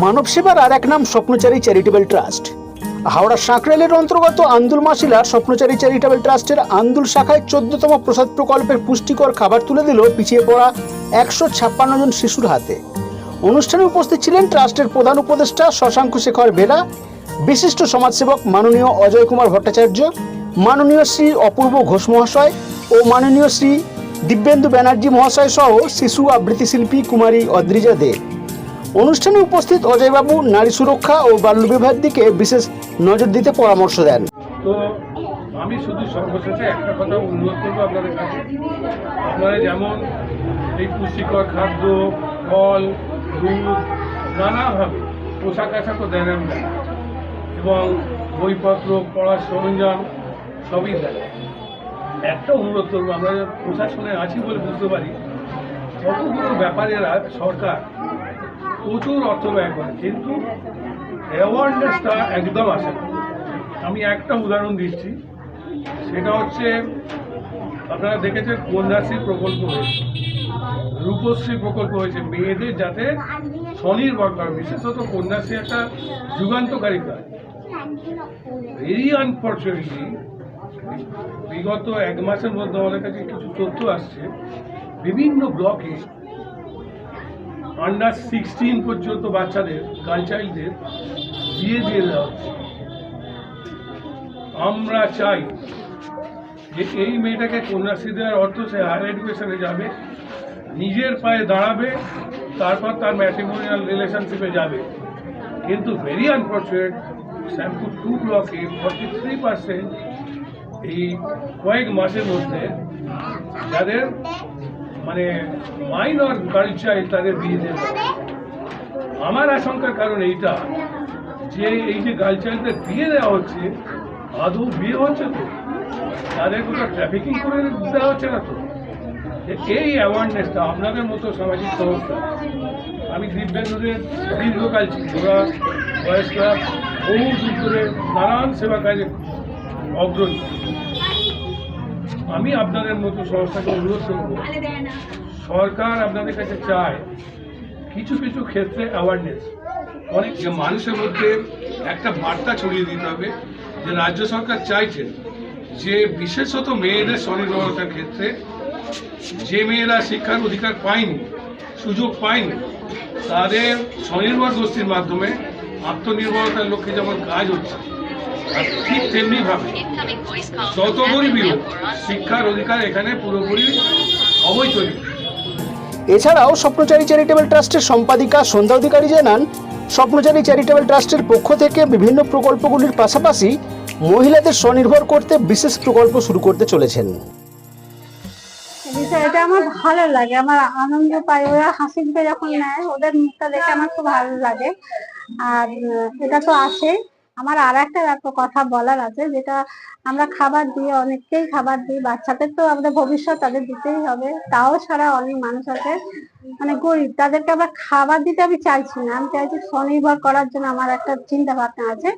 মানব সেবার আর এক নাম স্বপ্নচারী চ্যারিটেবল ট্রাস্ট। হাওড়া সাঁকরেলের অন্তর্গত আন্দুল মাসিলার স্বপ্নচারী চ্যারিটেবল ট্রাস্টের আন্দুল শাখায় চোদ্দতম প্রসাদ প্রকল্পের পুষ্টিকর খাবার তুলে দিল পিছিয়ে পড়া একশো ছাপ্পান্ন জন শিশুর হাতে। অনুষ্ঠানে উপস্থিত ছিলেন ট্রাস্টের প্রধান উপদেষ্টা শশাঙ্ক শেখর বেলা, বিশিষ্ট সমাজসেবক মাননীয় অজয় কুমার ভট্টাচার্য, মাননীয় শ্রী অপূর্ব ঘোষ মহাশয় ও মাননীয় শ্রী দিব্যেন্দু ব্যানার্জি মহাশয় সহ শিশু আবৃত্তি শিল্পী কুমারী অদ্রিজা দে। অনুষ্ঠানে উপস্থিত অজয়বাবু, নারী সুরক্ষা ও বাল্যবিবাহের দিকে বিশেষ নজর দিতে পরামর্শ দেন। তো আমি শুধু সর্বশেষে একটা কথা অনুরোধ করব আপনাদের কাছে। আপনারা যেমন এই পুষ্টিকর খাদ্য, ফল, দুধ, নানাভাবে পোশাক আশাকও দেন আমরা। এবং বইপত্র, পড়ার সরঞ্জাম সবই দেন। একটা অনুরোধ করব, আমরা প্রশাসনে আছি বলে বুঝতে পারি কতগুলো ব্যাপারেরা সরকার প্রচুর অর্থ ব্যয় করে, কিন্তু অ্যাওয়ারনেসটা একদম আসে আমি একটা উদাহরণ দিচ্ছি, সেটা হচ্ছে, আপনারা দেখেছেন কন্যাশ্রী প্রকল্প হয়েছে। রূপশ্রী প্রকল্প হয়েছে, মেয়েদের যাতে স্বনির্ভর করা, বিশেষত কন্যাশ্রী একটা যুগান্তকারী কাজ। ভেরি আনফর্চুনেটলি বিগত এক মাসের মধ্যে আমাদের কাছে কিছু তথ্য আসছে, বিভিন্ন ব্লকে আন্ডার সিক্সটিন পর্যন্ত বাচ্চাদের গার্ল চাইল্ডদের বিয়ে দিয়ে দেওয়া হচ্ছে। আমরা চাই যে এই মেয়েটাকে কন্যাশ্রী দেওয়ার অর্থ সে হায়ার এডুকেশনে যাবে, নিজের পায়ে দাঁড়াবে, তারপর তার ম্যাট্রিমোনিয়াল রিলেশনশিপে যাবে। কিন্তু ভেরি আনফর্চুনেট শ্যামপুর টু ব্লকে ফর্টি থ্রি পার্সেন্ট এই কয়েক মাসের মধ্যে যাদের মানে মাইনর চাইল্ড তাদের দেওয়া হবে। আমার আশঙ্কার কারণ এইটা যে এই যে চাইল্ডদের বিয়ে দেওয়া হচ্ছে, আদৌ বিয়ে হচ্ছে তো? তাদের কোনো ট্রাফিকিং করে দেওয়া হচ্ছে না তো? এই অ্যাওয়ারনেসটা আপনাদের মতো সামাজিক সংস্থা, আমি দিব্যাঙ্গদের দীর্ঘকাল ওরা বয়স্করা বহু দূর করে নানান সেবা কাজে অগ্রণী। আমি আপনাদের মতো সংস্থাকে অনুরোধ করব। সরকার আপনাদের কাছে চায় কিছু কিছু ক্ষেত্রে অ্যাওয়ারনেস অনেক মানুষের মধ্যে একটা বার্তা ছড়িয়ে দিতে হবে যে রাজ্য সরকার চাইছেন যে বিশেষত মেয়েদের স্বনির্ভরতার ক্ষেত্রে যে মেয়েরা শিক্ষার অধিকার পায়নি, সুযোগ পায়নি, তাদের স্বনির্ভর গোষ্ঠীর মাধ্যমে আত্মনির্ভরতার লক্ষ্যে যেমন কাজ হচ্ছে আর ঠিক তেমনিভাবে যত গরিবই শিক্ষার অধিকার এখানে পুরোপুরি অবৈতনিক এছাড়াও স্বপ্নচারী চ্যারিটেবল ট্রাস্টের সম্পাদিকা সন্ধ্যা অধিকারী জানান স্বপ্নচারী চ্যারিটেবল ট্রাস্টের পক্ষ থেকে বিভিন্ন প্রকল্পগুলির পাশাপাশি মহিলাদের স্বনির্ভর করতে বিশেষ প্রকল্প শুরু করতে চলেছেন। বিষয়টা আমার ভালো লাগে আমার আনন্দ পাই ওরা হাসি যখন নেয় ওদের মুখটা দেখে আমার খুব ভালো লাগে। আর এটা তো আছে আমার আর একটা ব্যাপার কথা বলার আছে, যেটা আমরা খাবার দিয়ে, অনেককেই খাবার দিই, বাচ্চাদের তো আমাদের ভবিষ্যৎ তাদের দিতেই হবে, তাও ছাড়া অনেক মানুষ আছে মানে গরিব, তাদেরকে আমরা খাবার দিতে আমি চাইছি না, আমি চাইছি স্বনির্ভর করার জন্য আমার একটা চিন্তা ভাবনা আছে,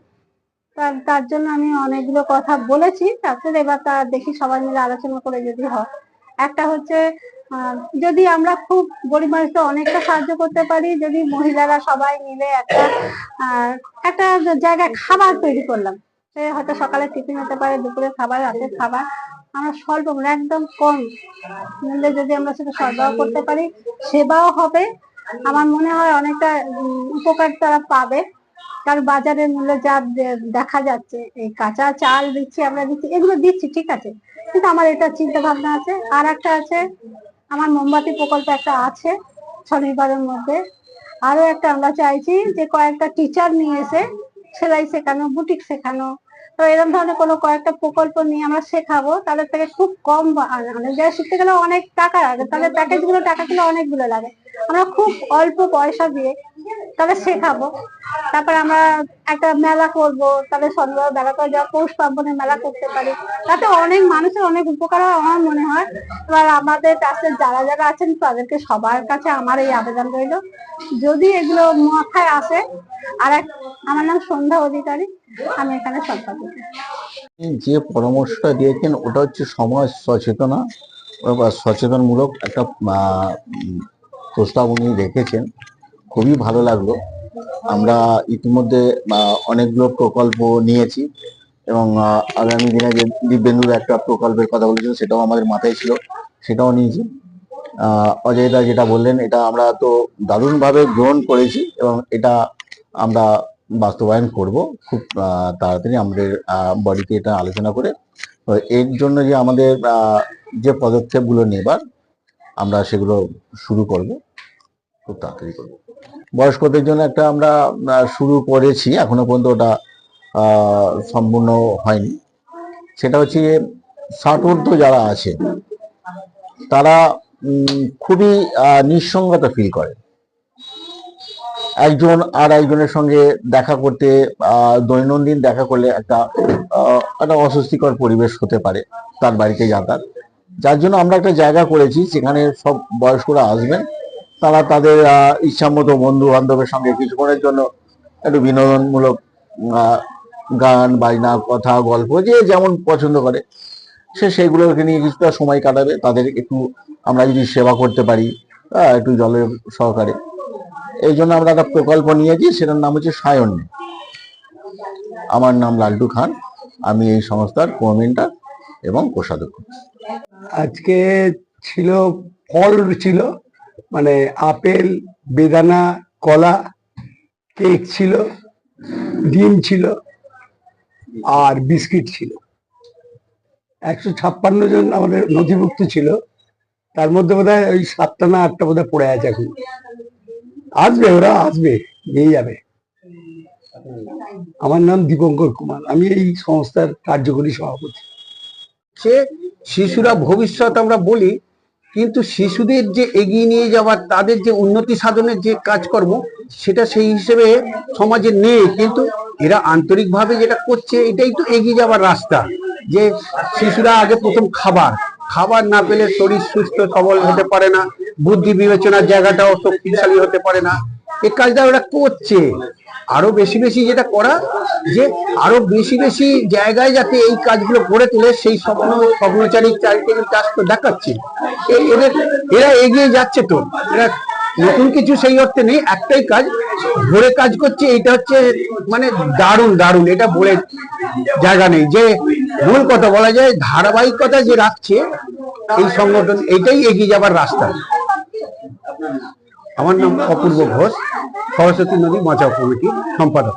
তার তার জন্য আমি অনেকগুলো কথা বলেছি, তারপরে এবার তা দেখি সবাই মিলে আলোচনা করে যদি হয়। একটা হচ্ছে যদি আমরা খুব গরিব মানুষকে অনেকটা সাহায্য করতে পারি, যদি মহিলারা সবাই মিলে একটা একটা জায়গায় খাবার তৈরি করলাম, সে হয়তো সকালে টিফিন হতে পারে, দুপুরে খাবার, রাতের খাবার, আমরা স্বল্প মূল্যে একদম কম মূল্যে যদি আমরা সেটা সরবরাহ করতে পারি, সেবাও হবে। আমার মনে হয় অনেকটা উপকার তারা পাবে। কারণ বাজারের মূল্য যা দেখা যাচ্ছে, এই কাঁচা চাল দিচ্ছি, আমরা দিচ্ছি, এগুলো দিচ্ছি, ঠিক আছে। কিন্তু আমার এটা চিন্তা ভাবনা আছে। আর একটা আছে আমার মোমবাতি প্রকল্প একটা আছে স্বনির্ভরের মধ্যে। আরও একটা আমরা চাইছি যে কয়েকটা টিচার নিয়ে এসে সেলাই শেখানো বুটিক শেখানো। তো এরকম ধরনের কোনো কয়েকটা প্রকল্প নিয়ে আমরা শেখাবো, তাদের থেকে খুব কম জায়গায় শিখতে গেলে অনেক টাকা লাগে, তাদের প্যাকেজগুলো টাকা গুলো অনেকগুলো লাগে। আমরা খুব অল্প পয়সা দিয়ে তাহলে শেখাবো। তারপর আমরা একটা মেলা করব, তাহলে সন্ধ্যা মেলা করে যাওয়া পৌষ পার্বণের মেলা করতে পারি। তাতে অনেক মানুষের অনেক উপকার হয় আমার মনে হয়। এবার আমাদের কাছে যারা যারা আছেন, তাদেরকে সবার কাছে আমার এই আবেদন রইল। যদি এগুলো মাথায় আসে, আর এক আমার নাম সন্ধ্যা অধিকারী। আমি এখানে সম্পাদিকা। যে পরামর্শটা দিয়েছেন, ওটা হচ্ছে সমাজ সচেতনা সচেতনমূলক একটা প্রস্তাব উনি রেখেছেন। খুবই ভালো লাগল। আমরা ইতিমধ্যে অনেকগুলো প্রকল্প নিয়েছি এবং আগামী দিনে যে দিব্যেন্দুর একটা প্রকল্পের কথা বলেছিল সেটাও আমাদের মাথায় ছিল সেটাও নিয়েছি। আহ, অজয় দা যেটা বললেন এটা আমরা তো দারুণভাবে গ্রহণ করেছি এবং এটা আমরা বাস্তবায়ন করব। খুব তাড়াতাড়ি আমাদের বডিতে এটা আলোচনা করে। এর জন্য যে আমাদের যে পদক্ষেপগুলো নেবার আমরা সেগুলো শুরু করব। খুব তাড়াতাড়ি করব। বয়স্কদের জন্য একটা আমরা শুরু করেছি, এখনও পর্যন্ত ওটা সম্পূর্ণ হয়নি। সেটা হচ্ছে ষাট ঊর্ধ্ব যারা আছে, তারা খুবই নিঃসঙ্গতা ফিল করে। একজন আর একজনের সঙ্গে দেখা করতে দৈনন্দিন দেখা করলে একটা একটা অস্বস্তিকর পরিবেশ হতে পারে তার বাড়িতে যাতায়াত। যার জন্য আমরা একটা জায়গা করেছি, যেখানে সব বয়স্করা আসবেন তারা তাদের ইচ্ছামতো বন্ধু বান্ধবের সঙ্গে কিছুক্ষণের জন্য একটু বিনোদনমূলক গান, বাজনা, কথা, গল্প, যে যেমন পছন্দ করে, সে সেগুলোকে নিয়ে কিছুটা সময় কাটাবে। তাদের একটু আমরা যদি সেবা করতে পারি একটু জলের সহকারে। এই জন্য আমরা একটা প্রকল্প নিয়েছি, সেটার নাম হচ্ছে সায়ন্য। আমার নাম লাল্টু খান, আমি এই সংস্থার কোমেন্টার এবং কোষাধ্যক্ষ। আজকে ছিল, ফল ছিল মানে আপেল, বেদানা, কলা, কেক ছিল, ডিম ছিল আর বিস্কিট ছিল। একশো ছাপ্পান্ন জন আমাদের নথিভুক্ত ছিল। তার মধ্যে বোধহয় ওই সাতটা না আটটা বোধহয় পড়ে আছে এখন। আসবে ওরা, আসবে, নিয়ে যাবে। আমার নাম দীপঙ্কর কুমার। আমি এই সংস্থার কার্যকরী সভাপতি। সে শিশুরা ভবিষ্যৎ আমরা বলি কিন্তু শিশুদের যে এগিয়ে নিয়ে যাওয়ার তাদের যে উন্নতি সাধনের যে কাজকর্ম, সেটা সেই হিসেবে সমাজে নেই। কিন্তু এরা আন্তরিকভাবে যেটা করছে, এটাই তো এগিয়ে যাওয়ার রাস্তা। যে শিশুরা আগে প্রথম খাবার খাবার না পেলে শরীর সুস্থ, সবল হতে পারে না, বুদ্ধি বিবেচনার জায়গাটাও শক্তিশালী হতে পারে না। এ কাজটা ওরা করছে। আরও বেশি বেশি যেটা করা, যে আরও বেশি বেশি জায়গায় যাতে এই কাজগুলো করে তোলে, সেই স্বপ্ন স্বপ্নচারী চ্যারিটেবল কাজ তো দেখাচ্ছে এদের, এরা এগিয়ে যাচ্ছে তো। এরা নতুন কিছু সেই অর্থে নেই, একটাই কাজ, ভরে কাজ করছে এটা হচ্ছে মানে দারুণ দারুণ, এটা বলে জায়গা নেই। যে মূল কথা বলা যায়, ধারাবাহিকতা যে রাখছে, এই সংগঠন, এটাই এগিয়ে যাবার রাস্তা। আমার নাম অপূর্ব ঘোষ সরস্বতী নদী বাঁচাও কমিটির সম্পাদক